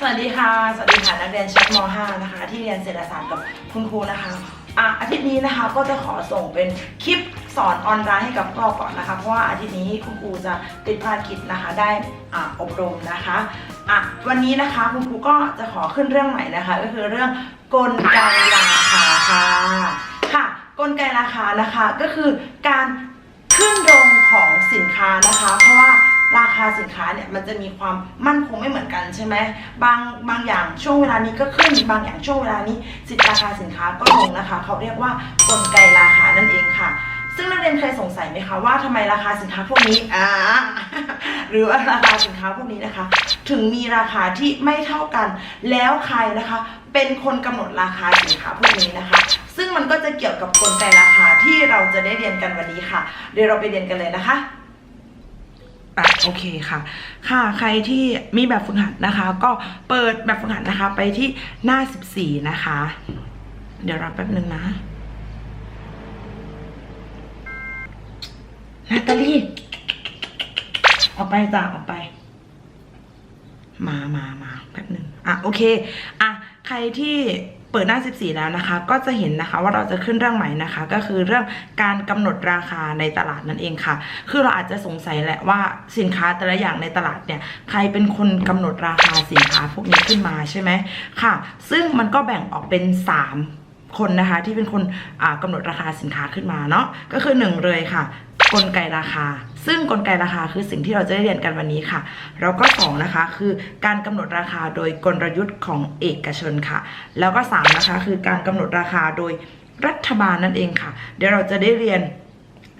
สวัสดีค่ะ สวัสดีค่ะนักเรียนชั้นม .5 นะคะ ที่เรียนเศรษฐศาสตร์กับคุณครูนะคะอะอาทิตย์นี้นะคะก็จะขอส่งเป็นคลิปสอนออนไลน์ให้กับพวกเราก่อนนะคะ เพราะว่าอาทิตย์นี้คุณครูจะติดภารกิจนะคะได้อะอบรมนะคะอะวันนี้นะคะคุณครูก็จะขอขึ้นเรื่องใหม่นะคะ ก็คือเรื่องกลไกราคาค่ะค่ะ กลไกราคานะคะก็คือการขึ้นลงของสินค้านะคะ เพราะว่า ราคาสินค้าเนี่ยมันจะมีความมั่นคงไม่เหมือนกันใช่ไหมบางบางอย่างช่วงเวลานี้ก็ขึ้นบางอย่างช่วงเวลานี้สินราคาสินค้าก็ลงนะคะ เขาเรียกว่ากลไกราคานั่นเองค่ะซึ่งนักเรียนเคยสงสัยไหมคะว่าทำไมราคาสินค้าพวกนี้อ่าหรือว่าราคาสินค้าพวกนี้นะคะ ถึงมีราคาที่ไม่เท่ากัน แล้วใครนะคะ เป็นคนกำหนดราคาสินค้าพวกนี้นะคะ ซึ่งมันก็จะเกี่ยวกับกลไกราคาที่เราจะได้เรียนกันวันนี้ค่ะ เดี๋ยวเราไปเรียนกันเลยนะคะ อะโอเคค่ะ ค่ะใครที่มีแบบฝึกหัดนะคะ ก็เปิดแบบฝึกหัดนะคะ ไปที่หน้า 14 นะคะ เดี๋ยวรับแป๊บนึงนะนาตาลีออกไปจ้ะออกไป มามามาแป๊บหนึ่งอะโอเค อะใครที่ ปิดหน้า 14 แล้วนะคะ ก็จะเห็นนะคะว่าเราจะขึ้นเรื่องใหม่นะคะ ก็คือเรื่องการกำหนดราคาในตลาดนั่นเองค่ะ คือเราอาจจะสงสัยแหละว่าสินค้าแต่ละอย่างในตลาดเนี่ยใครเป็นคนกำหนดราคาสินค้าพวกนี้ขึ้นมาใช่ไหมค่ะ ซึ่งมันก็แบ่งออกเป็น 3 คนนะคะที่เป็นคนอ่ากำหนดราคาสินค้าขึ้นมาเนาะก็คือหนึ่งเลยค่ะ กลไกราคา ซึ่งกลไกราคาคือสิ่งที่เราจะได้เรียนกันวันนี้ค่ะ แล้วก็สองนะคะคือการกำหนดราคาโดยกลยุทธ์ของเอกชนค่ะ แล้วก็สามนะคะคือการกำหนดราคาโดยรัฐบาลนั่นเองค่ะ เดี๋ยวเราจะได้เรียน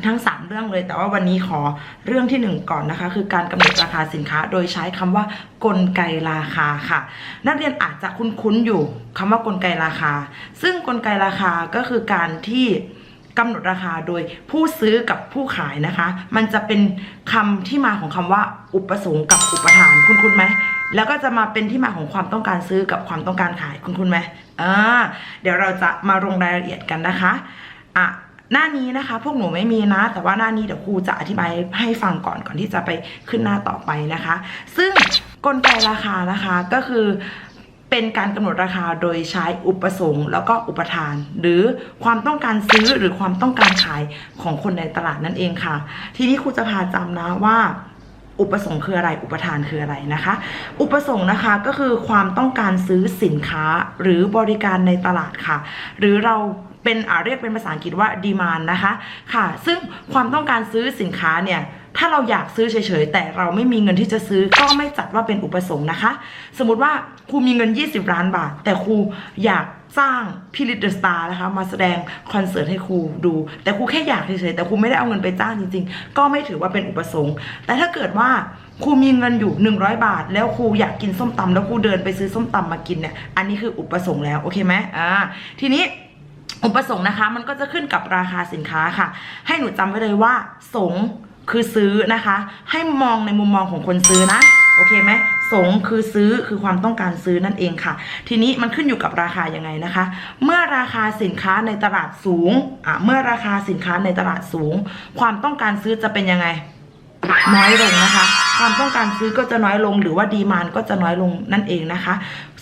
ทั้ง 3 เรื่องเลย แต่ว่าวันนี้ขอเรื่องที่ 1 ก่อนนะคะ คือการกำหนดราคาสินค้า โดยใช้คำว่ากลไกราคาค่ะ นักเรียนอาจจะคุ้นๆอยู่คำว่ากลไกราคา ซึ่งกลไกราคาก็คือการที่ กำหนดราคาโดยผู้ซื้อกับผู้ขายนะคะ มันจะเป็นคำที่มาของคำว่า อุปสงค์กับอุปทานคุณคุณไหมแล้วก็จะมาเป็นที่มาของความต้องการซื้อกับความต้องการขายคุณคุณไหมอ่าเดี๋ยวเราจะมาลงรายละเอียดกันนะคะอะหน้านี้นะคะ พวกหนูไม่มีนะ แต่ว่าหน้านี้เดี๋ยวครูจะอธิบายให้ฟังก่อนก่อนที่จะไปขึ้นหน้าต่อไปนะคะ ซึ่งกลไกราคานะคะก็คือ เป็นการกำหนดราคาโดยใช้อุปสงค์แล้วก็อุปทาน หรือความต้องการซื้อหรือความต้องการขายของคนในตลาดนั่นเองค่ะ ทีนี้ครูจะพาจำนะว่าอุปสงค์คืออะไร อุปทานคืออะไรนะคะ อุปสงค์นะคะก็คือความต้องการซื้อสินค้าหรือบริการในตลาดค่ะ หรือเราเป็นอ่าเรียกเป็นภาษาอังกฤษว่า demand นะคะ ค่ะ ซึ่งความต้องการซื้อสินค้าเนี่ย ถ้าเราอยากซื้อเฉยๆ แต่เราไม่มีเงินที่จะซื้อก็ไม่จัดว่าเป็นอุปสงค์นะคะ สมมติว่าครูมีเงิน 20 ล้านบาท แต่ครูอยากจ้างพี่ลิตเดอร์สตาร์นะคะมาแสดงคอนเสิร์ตให้ครูดู แต่ครูแค่อยากเฉยๆแต่ครูไม่ได้เอาเงินไปจ้างจริงๆ ก็ไม่ถือว่าเป็นอุปสงค์ แต่ถ้าเกิดว่าครูมีเงินอยู่ 100 บาท แล้วครูอยากกินส้มตำแล้วครูเดินไปซื้อส้มตำมากินเนี่ยอันนี้คืออุปสงค์แล้วโอเคไหมอ่าทีนี้อุปสงค์นะคะ มันก็จะขึ้นกับราคาสินค้าค่ะ ให้หนูจำไว้เลยว่า สง คือซื้อนะคะ ให้มองในมุมมองของคนซื้อนะโอเคไหมสงคือซื้อคือความต้องการซื้อนั่นเองค่ะ ทีนี้มันขึ้นอยู่กับราคายังไงนะคะ เมื่อราคาสินค้าในตลาดสูงอะเมื่อราคาสินค้าในตลาดสูง ความต้องการซื้อจะเป็นยังไง น้อยลงนะคะ ความต้องการซื้อก็จะน้อยลงหรือว่าดีมานก็จะน้อยลงนั่นเองนะคะ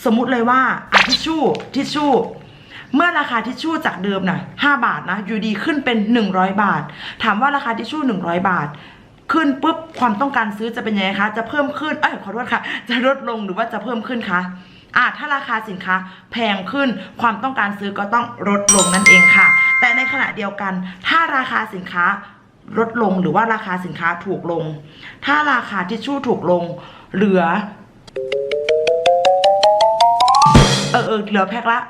สมมุติเลยว่าทิชชู่ทิชชู่ เมื่อราคาทิชชู่จากเดิมน่ะ5บาทนะอยู่ดีขึ้นเป็น 100 บาท ถามว่าราคาทิชชู่ 100 บาท ขึ้นปุ๊บความต้องการซื้อจะเป็นยังไงคะ จะเพิ่มขึ้นเอ้ยขอโทษค่ะ จะลดลงหรือว่าจะเพิ่มขึ้นคะอ่าถ้าราคาสินค้าแพงขึ้นความต้องการซื้อก็ต้องลดลงนั่นเองค่ะ แต่ในขณะเดียวกัน ถ้าราคาสินค้าลดลงหรือว่าราคาสินค้าถูกลง ถ้าราคาทิชชู่ถูกลง เหลือ เออเออเหลือแพ็คละ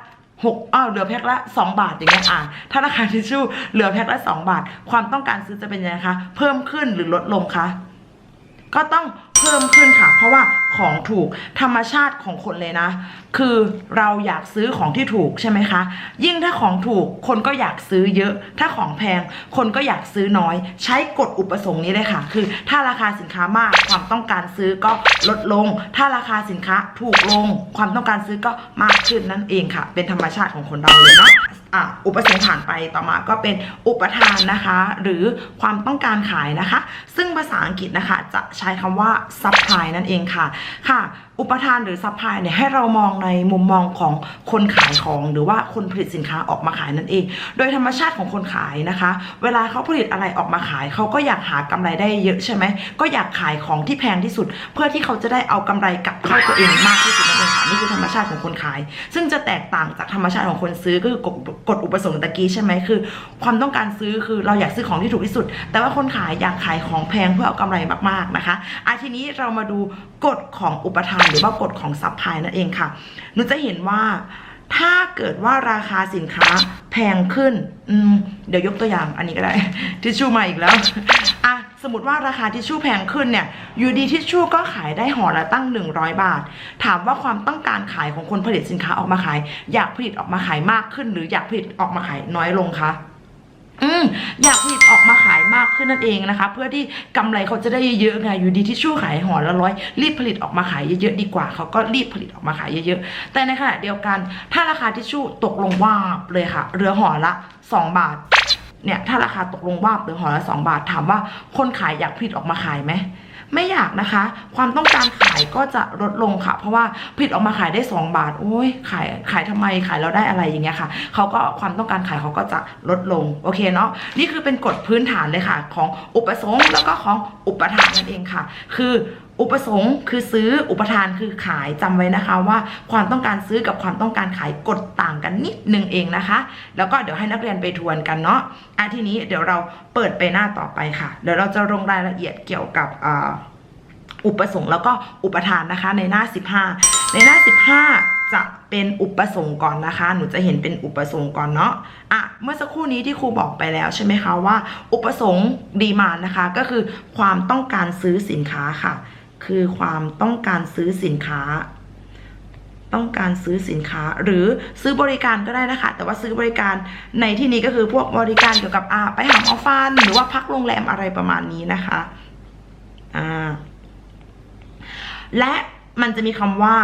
หกอ้าวเหลือแพ็คละสองบาทอย่างเงี้ยอะถ้าราคาทิชชู่เหลือแพ็คละสองบาท ความต้องการซื้อจะเป็นยังไงคะ เพิ่มขึ้นหรือลดลงคะ ก็ต้อง พิ่มขึ้นค่ะ เพราะว่าของถูกธรรมชาติของคนเลยนะ คือเราอยากซื้อของที่ถูกใช่ไหมคะ ยิ่งถ้าของถูกคนก็อยากซื้อเยอะ ถ้าของแพงคนก็อยากซื้อน้อย ใช้กฎอุปสงค์นี้เลยค่ะ คือ ถ้าราคาสินค้ามากความต้องการซื้อก็ลดลง ถ้าราคาสินค้าถูกลง ความต้องการซื้อก็มากขึ้นนั่นเองค่ะ เป็นธรรมชาติของคนเราเลยเนาะ อะอุปสงค์ผ่านไปต่อมาก็เป็นอุปทานนะคะ หรือความต้องการขายนะคะ ซึ่งภาษาอังกฤษนะคะจะใช้คำว่า supply นั่นเองค่ะค่ะ อุปทานหรือ supply เนี่ยให้เรามองในมุมมองของคนขายของหรือว่าคนผลิตสินค้าออกมาขายนั่นเอง โดยธรรมชาติของคนขายนะคะ เวลาเขาผลิตอะไรออกมาขายเขาก็อยากหากำไรได้เยอะใช่ไหมก็อยากขายของที่แพงที่สุด เพื่อที่เขาจะได้เอากำไรกลับเข้าตัวเองมากที่สุดนั่นเองค่ะนี่คือธรรมชาติของคนขาย ซึ่งจะแตกต่างจากธรรมชาติของคนซื้อก็คือกฎอุปสงค์ตะกี้ใช่ไหมคือ ความต้องการซื้อคือเราอยากซื้อของที่ถูกที่สุด แต่ว่าคนขายอยากขายของแพงเพื่อเอากำไรมากๆนะคะอาทีนี้เรามาดูกฎของอุปทานหรือว่ากฎของซัพพลายนั่นเองค่ะหนูจะเห็นว่าถ้าเกิดว่าราคาสินค้าแพงขึ้น อืม เดี๋ยวยกตัวอย่างอันนี้ก็ได้ ทิชชู่มาอีกแล้ว อะ สมมติว่าราคาทิชชู่แพงขึ้นเนี่ยอยู่ดีทิชชู่ก็ขายได้ห่อละตั้ง 100 บาท ถามว่าความต้องการขายของคนผลิตสินค้าออกมาขาย อยากผลิตออกมาขายมากขึ้น หรืออยากผลิตออกมาขายน้อยลงคะอืมอยากผลิตออกมาขายมากขึ้นนั่นเองนะคะ เพื่อที่กำไรเขาจะได้เยอะๆไงอยู่ดีที่ชู่ขายห่อละร้อยรีบผลิตออกมาขายเยอะๆดีกว่าเขาก็รีบผลิตออกมาขายเยอะๆแต่ในขณะเดียวกัน ถ้าราคาทิชชู่ตกลงวาบเลยค่ะเหลือห่อละ 2 บาท เนี่ยถ้าราคาตกลงวาเหลือห่อละ2บาทถามว่าคนขายอยากผลิตออกมาขายไหมไม่อยากนะคะ ความต้องการขายก็จะลดลงค่ะ เพราะว่าผลิตออกมาขายได้ 2 บาท โอ้ยขายขายทำไมขายแล้วได้อะไรอย่างเงี้ยค่ะเขาก็ความต้องการขายเขาก็จะลดลงโอเคเนาะนี่คือเป็นกฎพื้นฐานเลยค่ะ ของอุปสงค์แล้วก็ของอุปทานนั่นเองค่ะ คือ อุปสงค์คือซื้ออุปทานคือขายจำไว้นะคะ ว่าความต้องการซื้อกับความต้องการขายกฎต่างกันนิดนึงเองนะคะ แล้วก็เดี๋ยวให้นักเรียนไปทวนกันเนาะอะทีนี้เดี๋ยวเราเปิดไปหน้าต่อไปค่ะเดี๋ยวเราจะลงรายละเอียดเกี่ยวกับอุปสงค์แล้วก็อุปทานนะคะในหน้า 15 ในหน้า 15 จะเป็นอุปสงค์ก่อนนะคะ หนูจะเห็นเป็นอุปสงค์ก่อนเนาะอะเมื่อสักครู่นี้ที่ครูบอกไปแล้วใช่ไหมคะว่า อุปสงค์ดีมานนะคะ ก็คือความต้องการซื้อสินค้าค่ะ คือความต้องการซื้อสินค้า ต้องการซื้อสินค้า หรือซื้อบริการก็ได้นะคะ แต่ว่าซื้อบริการในที่นี้ก็คือพวกบริการเกี่ยวกับอ่าไปหาหมอฟันหรือว่าพักโรงแรมอะไรประมาณนี้นะคะอ่าและมันจะมีคำว่า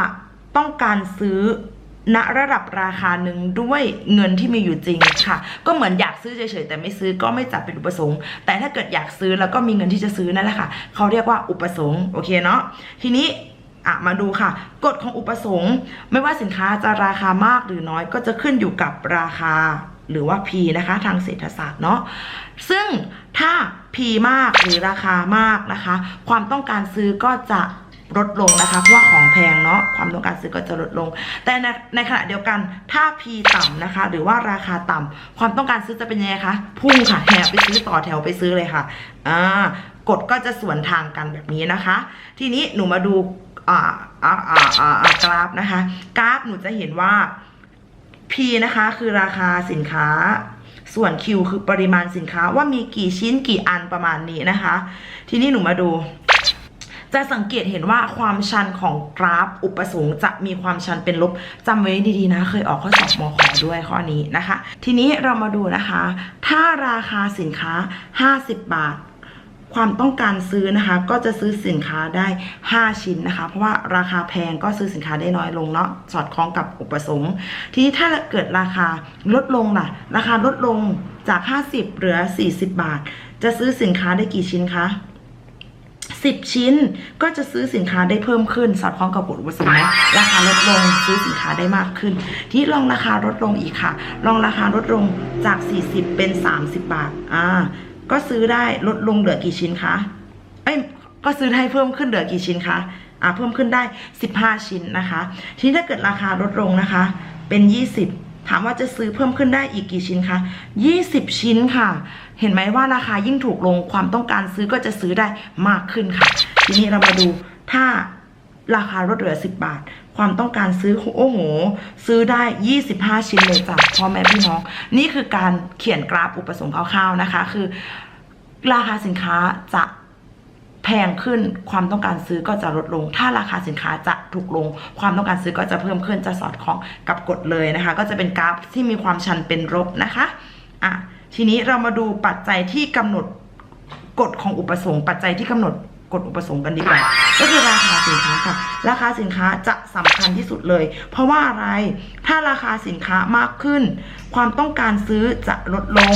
ต้องการซื้อ ณระดับราคาหนึ่งด้วยเงินที่มีอยู่จริงค่ะ ก็เหมือนอยากซื้อเฉยๆแต่ไม่ซื้อก็ไม่จัดเป็นอุปสงค์ แต่ถ้าเกิดอยากซื้อแล้วก็มีเงินที่จะซื้อนั่นแหละค่ะเขาเรียกว่าอุปสงค์โอเคเนาะทีนี้อะมาดูค่ะกฎของอุปสงค์ไม่ว่าสินค้าจะราคามากหรือน้อยก็จะขึ้นอยู่กับราคาหรือว่า P นะคะทางเศรษฐศาสตร์เนาะซึ่งถ้า P มากหรือราคามากนะคะ ความต้องการซื้อก็จะ ลดลงนะคะ เพราะว่าของแพงเนาะความต้องการซื้อก็จะลดลง แต่ในในขณะเดียวกันถ้า P ต่ำนะคะ หรือว่าราคาต่ำความต้องการซื้อจะเป็นยังไงคะพุ่งค่ะแห่ไปซื้อต่อแถวไปซื้อเลยค่ะอ่ากฎก็จะสวนทางกันแบบนี้นะคะ ทีนี้หนูมาดูอ่าอ่าอ่าอ่าอ่ากราฟนะคะ กราฟหนูจะเห็นว่า P นะคะคือราคาสินค้าส่วน Q คือปริมาณสินค้าว่ามีกี่ชิ้นกี่อันประมาณนี้นะคะ ทีนี้หนูมาดู จะสังเกตเห็นว่าความชันของกราฟอุปสงค์จะมีความชันเป็นลบจำไว้ดีๆนะ เคยออกข้อสอบมขด้วยข้อนี้นะคะ ทีนี้เรามาดูนะคะ ถ้าราคาสินค้า 50 บาทความต้องการซื้อนะคะก็จะซื้อสินค้าได้ 5 ชิ้นนะคะ เพราะว่าราคาแพงก็ซื้อสินค้าได้น้อยลงเนาะสอดคล้องกับอุปสงค์ ทีนี้ถ้าเกิดราคาลดลงล่ะ ราคาลดลงจาก 50 เหลือ 40 บาท จะซื้อสินค้าได้กี่ชิ้นคะ 10 ชิ้น ก็จะซื้อสินค้าได้เพิ่มขึ้น สอดคล้องกับกฎอุปสงค์นะราคาลดลงซื้อสินค้าได้มากขึ้น ที่ลองราคาลดลงอีกค่ะ ลองราคาลดลงจาก 40 เป็น 30 บาทอ่าก็ซื้อได้ลดลงเหลือกี่ชิ้นคะเอ้ยก็ซื้อได้เพิ่มขึ้นเหลือกี่ชิ้นคะอ่าเพิ่มขึ้นได้ 15 ชิ้นนะคะ ทีนี้ถ้าเกิดราคาลดลงนะคะ เป็น 20ถามว่าจะซื้อเพิ่มขึ้นได้อีกกี่ชิ้นคะ 20 ชิ้นค่ะ เห็นไหมว่าราคายิ่งถูกลงความต้องการซื้อก็จะซื้อได้มากขึ้นค่ะ ทีนี้เรามาดูถ้าราคาลดเหลือ 10 บาท ความต้องการซื้อโอ้โห ซื้อได้ 25 ชิ้นเลยจ้ะพ่อแม่พี่น้อง นี่คือการเขียนกราฟอุปสงค์คร่าวๆนะคะ คือ ราคาสินค้าจะแพงขึ้นความต้องการซื้อก็จะลดลง ถ้าราคาสินค้าจะถูกลง ความต้องการซื้อก็จะเพิ่มขึ้นจะสอดคล้องกับกฎเลยนะคะ ก็จะเป็นกราฟที่มีความชันเป็นลบนะคะอะ ทีนี้เรามาดูปัจจัยที่กำหนดกฎของอุปสงค์ปัจจัยที่กำหนดกฎอุปสงค์กันดีกว่าก็คือราคาสินค้าค่ะ ราคาสินค้าจะสำคัญที่สุดเลย เพราะว่าอะไรถ้าราคาสินค้ามากขึ้น ความต้องการซื้อจะลดลง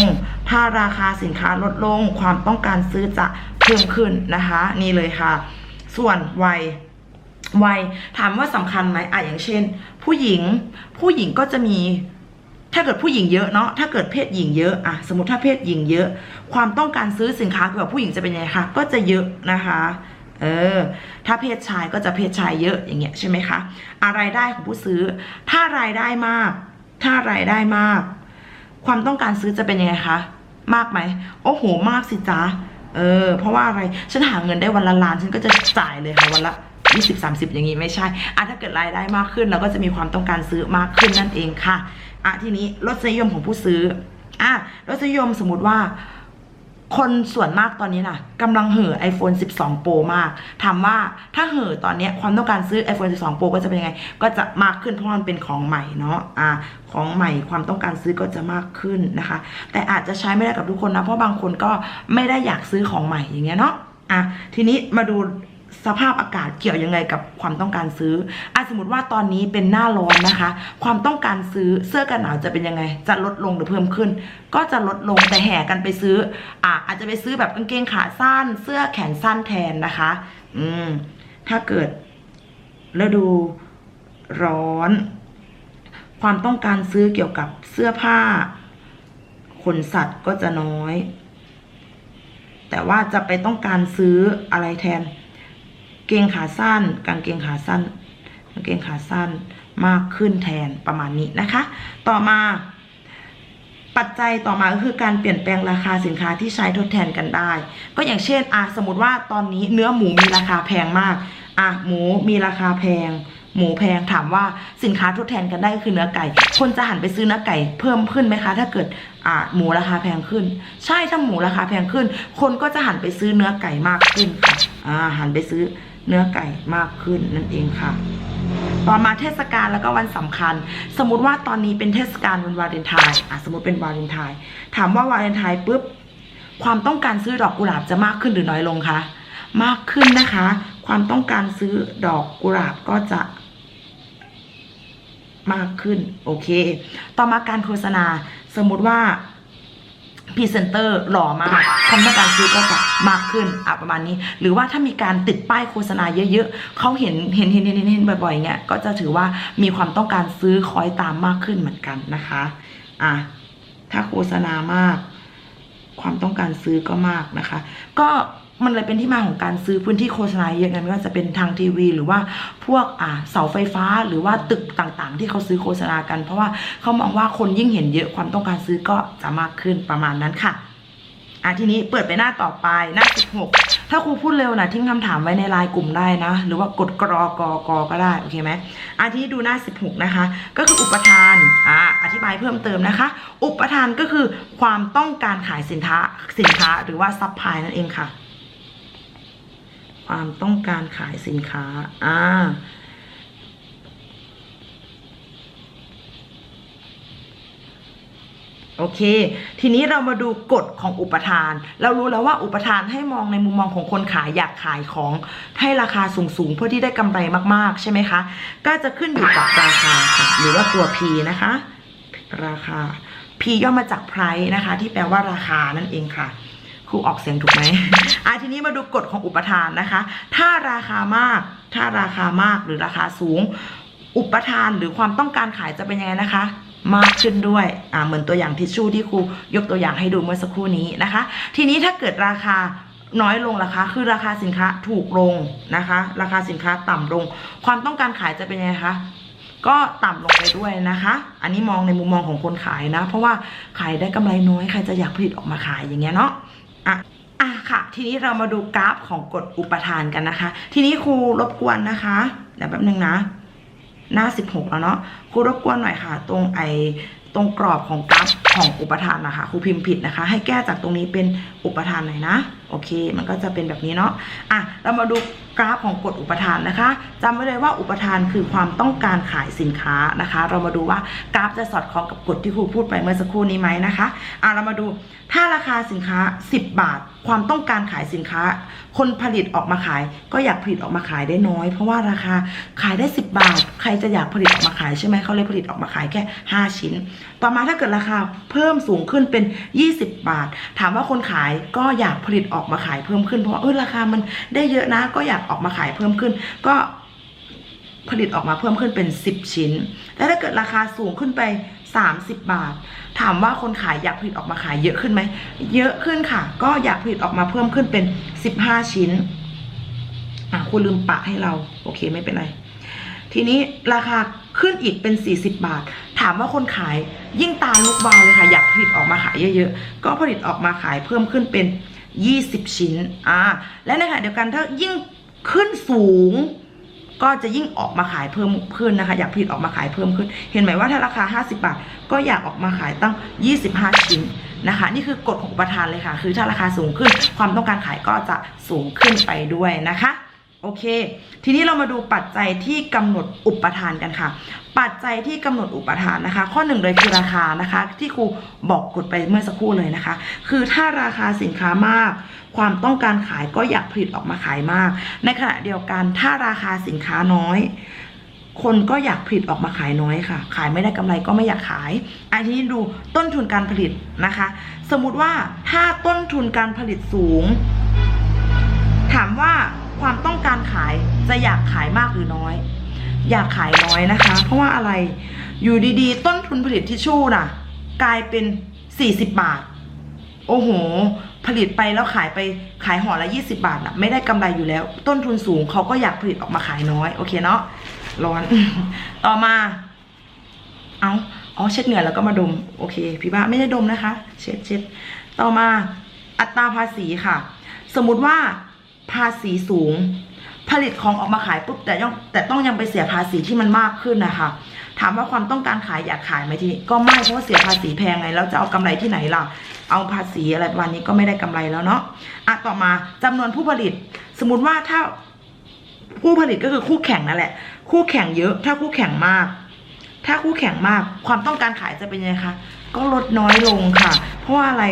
ถ้าราคาสินค้าลดลง ความต้องการซื้อจะเพิ่มขึ้นนะคะ นี่เลยค่ะ ส่วนวัยวัยถามว่าสำคัญไหมอะอย่างเช่น ผู้หญิงผู้หญิงก็จะมี ถ้าเกิดผู้หญิงเยอะเนาะถ้าเกิดเพศหญิงเยอะอะสมมติถ้าเพศหญิงเยอะ ความต้องการซื้อสินค้าเกี่ยวกับผู้หญิงจะเป็นยังไงคะก็จะเยอะนะคะเออถ้าเพศชายก็จะเพศชายเยอะอย่างเงี้ยใช่ไหมคะอะไรายได้ของผู้ซื้อ ถ้ารายได้มาก ถ้ารายได้มาก ความต้องการซื้อจะเป็นยังไงคะมากไหมโอ้โห มากสิจ๊ะเออ เพราะว่าอะไรฉันหาเงินได้วันละล้านฉันก็จะจ่ายเลยค่ะวันละ20 30 อย่างนี้ไม่ใช่อะถ้าเกิดรายได้มากขึ้นเราก็จะมีความต้องการซื้อมากขึ้นนั่นเองค่ะ อะทีนี้รสนิยมของผู้ซื้ออะรสนิยมสมมติว่า คนส่วนมากตอนนี้นะกำลังเห่อ iPhone 12 Pro มากถามว่าถ้าเห่อตอนนี้ความต้องการซื้อ iPhone 12 Pro ก็จะเป็นยังไง ก็จะมากขึ้นเพราะมันเป็นของใหม่เนาะอ่าของใหม่ความต้องการซื้อก็จะมากขึ้นนะคะ แต่อาจจะใช้ไม่ได้กับทุกคนนะเพราะบางคนก็ไม่ได้อยากซื้อของใหม่อย่างเงี้ยเนาะอะทีนี้มาดู สภาพอากาศเกี่ยวยังไงกับความต้องการซื้ออะสมมติว่าตอนนี้เป็นหน้าร้อนนะคะ ความต้องการซื้อเสื้อกันหนาวจะเป็นยังไง จะลดลงหรือเพิ่มขึ้น ก็จะลดลงแต่แห่กันไปซื้ออะอาจจะไปซื้อแบบกางเกงขาสั้น เสื้อแขนสั้นแทนนะคะ อืม ถ้าเกิดฤดูร้อน ความต้องการซื้อเกี่ยวกับเสื้อผ้า ขนสัตว์ก็จะน้อย แต่ว่าจะไปต้องการซื้ออะไรแทน เกงขาสั้น กางเกงขาสั้น กางเกงขาสั้นมากขึ้นแทนประมาณนี้นะคะ ต่อมาปัจจัยต่อมาก็คือการเปลี่ยนแปลงราคาสินค้าที่ใช้ทดแทนกันได้ ก็อย่างเช่นอะสมมติว่าตอนนี้เนื้อหมูมีราคาแพงมากอะหมูมีราคาแพง หมูแพงถามว่าสินค้าทดแทนกันได้คือเนื้อไก่ คนจะหันไปซื้อเนื้อไก่เพิ่มขึ้นไหมคะ ถ้าเกิดอ่าหมูราคาแพงขึ้น ใช่ถ้าหมูราคาแพงขึ้น คนก็จะหันไปซื้อเนื้อไก่มากขึ้นค่ะอ่าหันไปซื้อ เนื้อไก่มากขึ้นนั่นเองค่ะ ต่อมาเทศกาลแล้วก็วันสำคัญ สมมติว่าตอนนี้เป็นเทศกาลวันวาเลนไทน์อะสมมติเป็นวาเลนไทน์ถามว่าวาเลนไทน์ปุ๊บความต้องการซื้อดอกกุหลาบจะมากขึ้นหรือน้อยลงคะมากขึ้นนะคะ ความต้องการซื้อดอกกุหลาบก็จะมากขึ้น โอเค ต่อมาการโฆษณา สมมุติว่า พรีเซนเตอร์หล่อมากความต้องการซื้อก็จะมากขึ้นอะประมาณนี้ หรือว่าถ้ามีการติดป้ายโฆษณาเยอะๆเขาเห็นเห็นเห็นเห็นเห็นเห็นบ่อยๆเงี้ยก็จะถือว่ามีความต้องการซื้อคอยตามมากขึ้นเหมือนกันนะคะอะถ้าโฆษณามาก ความต้องการซื้อก็มากนะคะ ก็ มันเลยเป็นที่มาของการซื้อพื้นที่โฆษณาเยอะไงไม่ว่าจะเป็นทางทีวี หรือว่าพวกอ่าเสาไฟฟ้าหรือว่าตึกต่างๆ ที่เขาซื้อโฆษณากัน เพราะว่าเขามองว่าคนยิ่งเห็นเยอะความต้องการซื้อก็จะมากขึ้นประมาณนั้นค่ะอะทีนี้เปิดไปหน้าต่อไปหน้า 16 ถ้าครูพูดเร็วนะทิ้งคำถามไว้ในไลน์กลุ่มได้นะ หรือว่ากดกรอกอกอก็ได้ โอเคไหมอะทีนี้ดูหน้า 16 นะคะ ก็คืออุปทานอ่าอธิบายเพิ่มเติมนะคะ อุปทานก็คือความต้องการขายสินค้าสินค้าหรือว่าซัพพลายนั่นเองค่ะ ความต้องการขายสินค้า อ่า โอเค ทีนี้เรามาดูกฎของอุปทาน เรารู้แล้วว่าอุปทานให้มองในมุมมองของคนขายอยากขายของ ให้ราคาสูงๆเพื่อที่ได้กำไรมากๆ ใช่ไหมคะ ก็จะขึ้นอยู่กับราคาค่ะ หรือว่าตัว P นะคะ ราคา P ย่อมาจาก price นะคะ ที่แปลว่าราคานั่นเองค่ะ รูออกเสียงถูกไหมอะทีนี้มาดูกฎของอุปทานนะคะ ถ้าราคามาก ถ้าราคามากหรือราคาสูง อุปทานหรือความต้องการขายจะเป็นยังไงนะคะ มากขึ้นด้วยอ่าเหมือนตัวอย่างทิชชู่ที่ครูยกตัวอย่างให้ดูเมื่อสักครู่นี้นะคะ ทีนี้ถ้าเกิดราคาน้อยลงราคาคือราคาสินค้าถูกลงนะคะ ราคาสินค้าต่ำลง ความต้องการขายจะเป็นยังไงคะก็ต่ำลงไปด้วยนะคะ อันนี้มองในมุมมองของคนขายนะ เพราะว่าขายได้กำไรน้อย ใครจะอยากผลิตออกมาขายอย่างเงี้ยเนาะ อะอะค่ะ ทีนี้เรามาดูกราฟของกฎอุปทานกันนะคะ ทีนี้ครูรบกวนนะคะเดี๋ยวแป๊บนึงนะ หน้า 16 แล้วเนาะครูรบกวนหน่อยค่ะ ตรงไอ ตรงกรอบของกราฟของอุปทานนะคะครูพิมพ์ผิดนะคะ ให้แก้จากตรงนี้เป็นอุปทานหน่อยนะโอเค มันก็จะเป็นแบบนี้เนาะอะเรามาดูกราฟของกฎอุปทานนะคะจำไว้เลยว่าอุปทานคือความต้องการขายสินค้านะคะ เรามาดูว่ากราฟจะสอดคล้องกับกฎที่ครูพูดไปเมื่อสักครู่นี้ไหมนะคะอะเรามาดูถ้าราคาสินค้า 10 บาท ความต้องการขายสินค้า คนผลิตออกมาขาย ก็อยากผลิตออกมาขายได้น้อย เพราะว่าราคาขายได้ 10 บาท ใครจะอยากผลิตออกมาขายใช่ไหมเขาเลยผลิตออกมาขายแค่ 5 ชิ้น ต่อมาถ้าเกิดราคาเพิ่มสูงขึ้นเป็น 20 บาท ถามว่าคนขายก็อยากผลิตออกมาขายเพิ่มขึ้นเพราะว่าเออราคามันได้เยอะนะ ก็อยากออกมาขายเพิ่มขึ้น ก็ผลิตออกมาเพิ่มขึ้นเป็น 10 ชิ้น แต่ถ้าเกิดราคาสูงขึ้นไป 30 บาท ถามว่าคนขายอยากผลิตออกมาขายเยอะขึ้นไหม เยอะขึ้นค่ะ ก็อยากผลิตออกมาเพิ่มขึ้นเป็น 15 ชิ้น อะคุณลืมปะให้เรา โอเคไม่เป็นไร ทีนี้ราคาขึ้นอีกเป็น 40 บาท ถามว่าคนขายยิ่งตาลุกวาวเลยค่ะ อยากผลิตออกมาขายเยอะๆ ก็ผลิตออกมาขายเพิ่มขึ้นเป็น 20 ชิ้น อ่า และในขณะเดียวกันถ้ายิ่งขึ้นสูง ก็จะยิ่งออกมาขายเพิ่มขึ้นนะคะอยากผลิตออกมาขายเพิ่มขึ้น เห็นไหมว่าถ้าราคา 50 บาท ก็อยากออกมาขายตั้ง 25 ชิ้นนะคะ นี่คือกฎของอุปทานเลยค่ะ คือถ้าราคาสูงขึ้น ความต้องการขายก็จะสูงขึ้นไปด้วยนะคะ โอเค ทีนี้เรามาดูปัจจัยที่กำหนดอุปทานกันค่ะ ปัจจัยที่กำหนดอุปทานนะคะ ข้อหนึ่งเลยคือราคานะคะ ที่ครูบอกกดไปเมื่อสักครู่เลยนะคะ คือถ้าราคาสินค้ามาก ความต้องการขายก็อยากผลิตออกมาขายมาก ในขณะเดียวกันถ้าราคาสินค้าน้อยคนก็อยากผลิตออกมาขายน้อยค่ะ ขายไม่ได้กำไรก็ไม่อยากขาย อันนี้ดูต้นทุนการผลิตนะคะ สมมุติว่าถ้าต้นทุนการผลิตสูง ถามว่า ความต้องการขายจะอยากขายมากหรือน้อย อยากขายน้อยนะคะ เพราะว่าอะไรอยู่ดีๆ ต้นทุนผลิตทิชชู่น่ะ กลายเป็น 40 บาท โอ้โห ผลิตไปแล้วขายไปขายห่อละ 20 บาทน่ะ ไม่ได้กำไรอยู่แล้ว ต้นทุนสูงเขาก็อยากผลิตออกมาขายน้อย โอเคเนาะร้อน ต่อมา เอาอ๋อเช็ดเหงื่อแล้วก็มาดม โอเค พี่บ้าไม่ได้ดมนะคะ เช็ดเช็ดต่อมาอัตราภาษีค่ะ สมมุติว่า ภาษีสูง ผลิตของออกมาขายปุ๊บแต่ยังแต่ต้องยังไปเสียภาษีที่มันมากขึ้นนะคะถามว่าความต้องการขายอยากขายไหมทีนี้ก็ไม่เพราะว่าเสียภาษีแพงไงแล้วจะเอากำไรที่ไหนล่ะ เอาภาษีอะไรประมาณนี้ก็ไม่ได้กำไรแล้วเนาะอะต่อมาจำนวนผู้ผลิต สมมติว่าถ้าผู้ผลิตก็คือคู่แข่งนั่นแหละ คู่แข่งเยอะ ถ้าคู่แข่งมาก ถ้าคู่แข่งมาก ความต้องการขายจะเป็นยังไงคะก็ลดน้อยลงค่ะ เพราะว่าอะไร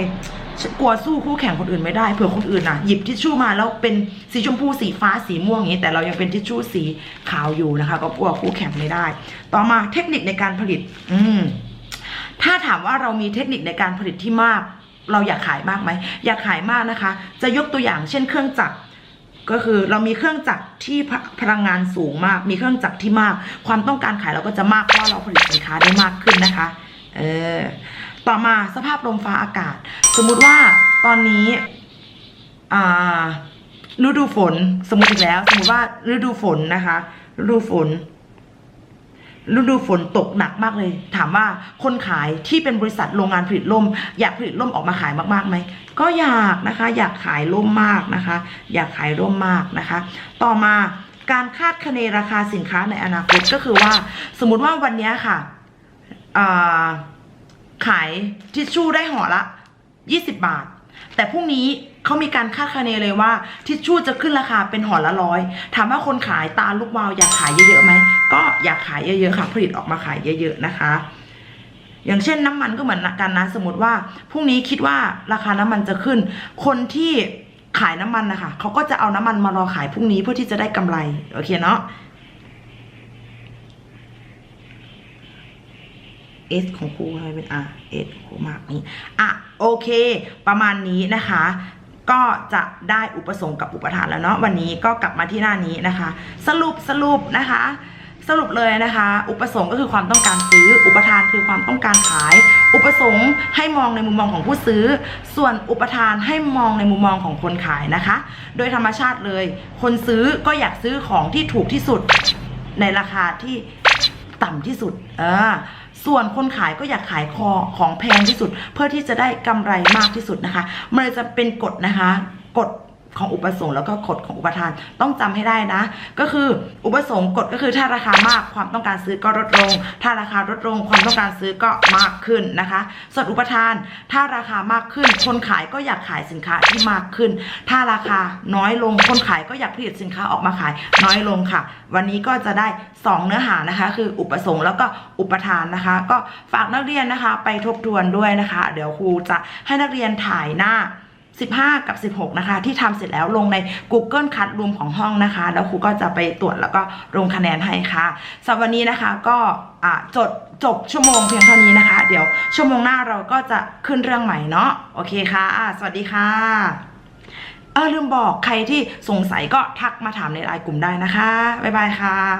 ฉันกลัวสู้คู่แข่งคนอื่นไม่ได้เผื่อคนอื่นน่ะ หยิบทิชชู่มาแล้วเป็นสีชมพูสีฟ้าสีม่วงอย่างนี้ แต่เรายังเป็นทิชชู่สีขาวอยู่นะคะ ก็กลัวคู่แข่งไม่ได้ ต่อมาเทคนิคในการผลิต อืมถ้าถามว่าเรามีเทคนิคในการผลิตที่มาก เราอยากขายมากไหมอยากขายมากนะคะ จะยกตัวอย่างเช่นเครื่องจักรก็คือเรามีเครื่องจักรที่พลังงานสูงมาก มีเครื่องจักรที่มาก ความต้องการขายเราก็จะมากเพราะเราผลิตสินค้าได้มากขึ้นนะคะ เออ ต่อมาสภาพลมฟ้าอากาศ สมมุติว่าตอนนี้อ่าฤดูฝนสมมติอีกแล้ว สมมติว่าฤดูฝนนะคะฤดูฝนฤดูฝนตกหนักมากเลย ถามว่าคนขายที่เป็นบริษัทโรงงานผลิตล่ม อยากผลิตล่มออกมาขายมากๆไหมก็อยากนะคะ อยากขายล่มมากนะคะ อยากขายร่มมากนะคะ ต่อมาการคาดคะเนราคาสินค้าในอนาคตก็คือว่า สมมุติว่าวันนี้ค่ะอ่า ขายทิชชู่ได้ห่อละ 20 บาท แต่พรุ่งนี้เขามีการคาดคะเนเลยว่า ทิชชู่จะขึ้นราคาเป็นห่อละร้อยถามว่าคนขายตาลูกวาวอยากขายเยอะๆไหมก็อยากขายเยอะๆค่ะ ผลิตออกมาขายเยอะๆนะคะ อย่างเช่นน้ำมันก็เหมือนกันนะสมมติว่าพรุ่งนี้คิดว่าราคาน้ำมันจะขึ้น คนที่ขายน้ำมันนะคะเขาก็จะเอาน้ำมันมารอขายพรุ่งนี้เพื่อที่จะได้กำไรโอเคเนาะ S ของครูทำไมเป็น R S ของครูมากนี้อะโอเค ประมาณนี้นะคะ ก็จะได้อุปสงค์กับอุปทานแล้วเนาะวันนี้ก็กลับมาที่หน้านี้นะคะ สรุปสรุปนะคะ สรุปเลยนะคะ อุปสงค์ก็คือความต้องการซื้อ อุปทานคือความต้องการขาย อุปสงค์ให้มองในมุมมองของผู้ซื้อ ส่วนอุปทานให้มองในมุมมองของคนขายนะคะ โดยธรรมชาติเลย คนซื้อก็อยากซื้อของที่ถูกที่สุดในราคาที่ต่ำที่สุด เออ ส่วนคนขายก็อยากขายคอของแพงที่สุด เพื่อที่จะได้กำไรมากที่สุดนะคะ มันจะเป็นกฎนะคะกฎ ของอุปสงค์แล้วก็กฎของอุปทานต้องจำให้ได้นะ ก็คืออุปสงค์กฎก็คือถ้าราคามากความต้องการซื้อก็ลดลง ถ้าราคาลดลงความต้องการซื้อก็มากขึ้นนะคะ ส่วนอุปทาน ถ้าราคามากขึ้น คนขายก็อยากขายสินค้าที่มากขึ้น ถ้าราคาน้อยลงคนขายก็อยากผลิตสินค้าออกมาขายน้อยลงค่ะ วันนี้ก็จะได้ 2 เนื้อหานะคะ คืออุปสงค์แล้วก็อุปทานนะคะ ก็ฝากนักเรียนนะคะ ไปทบทวนด้วยนะคะ เดี๋ยวครูจะให้นักเรียนถ่ายหน้า 15 กับ 16 นะคะ ที่ทำเสร็จแล้วลงใน Google Classroom ของห้องนะคะ แล้วครูก็จะไปตรวจแล้วก็ลงคะแนนให้ค่ะสำหรับวันนี้นะคะก็จดจบชั่วโมงเพียงเท่านี้นะคะ เดี๋ยวชั่วโมงหน้าเราก็จะขึ้นเรื่องใหม่เนาะโอเคค่ะอ่าสวัสดีค่ะเออลืมบอกใครที่สงสัยก็ทักมาถามในไลน์กลุ่มได้นะคะ บ๊ายบายค่ะ